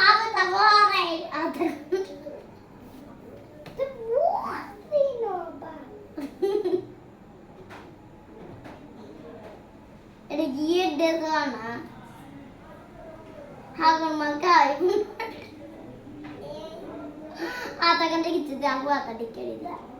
Aber da war ich. Da war sie noch. Regiert der Sonne. Habe man kein. Ah, da kann?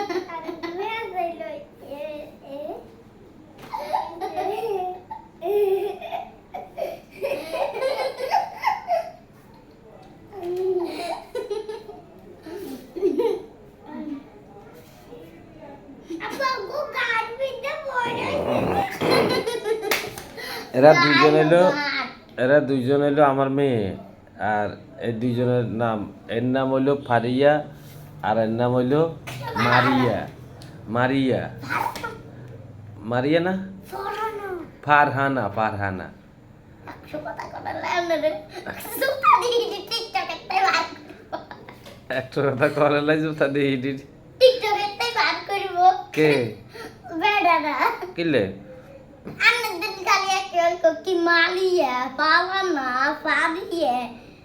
এরা দুইজন এলো এরা দুইজন এলো আমার মেয়ে আর এই দুইজনের নাম এর নাম হইল ফারিয়া আর এর নাম হইল মারিয়া মারিয়া। মারিয়া না? ফারহানা। ফারহানা দিয়ে একটা কথা কলে তা কে? বেড়ারা। কিলে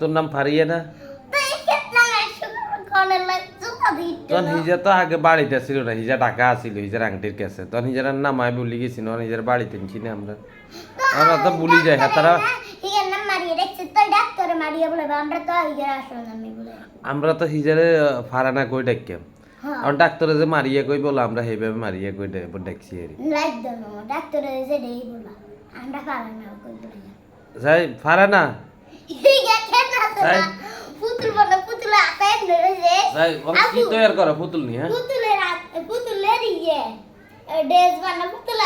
তোর নাম ফারিয়া না? না তখন হিজা তো আগে বাড়িতে ছিল না হিজা ঢাকা আসিল হিজার আংটির কাছে। তখন হিজার নাম আমি ভুলি গেছি না হিজার বাড়িতে চিনি আমরা। আমরা তো ভুলি যাই হ্যাঁ তারা আমরা হিজারে ফারানা কই ডাক্তাম হ্যাঁ আর ডাক্তারে যে মারিয়া কই বলো আমরা সেইভাবে মারিয়া কই দে- দেখছি এর। লাইক দেন ডাক্তারে যে দেই বলা আমরা পারা না কই বলে। যাই কেন? আসলে পুতুল বলে পুতুল আতে ধরেছে যাই ওরা কি তৈরি করো পুতুল নিয়ে? হ্যাঁ পুতুলের পুতুলের ইয়ে। ড্রেস বানা পুতুল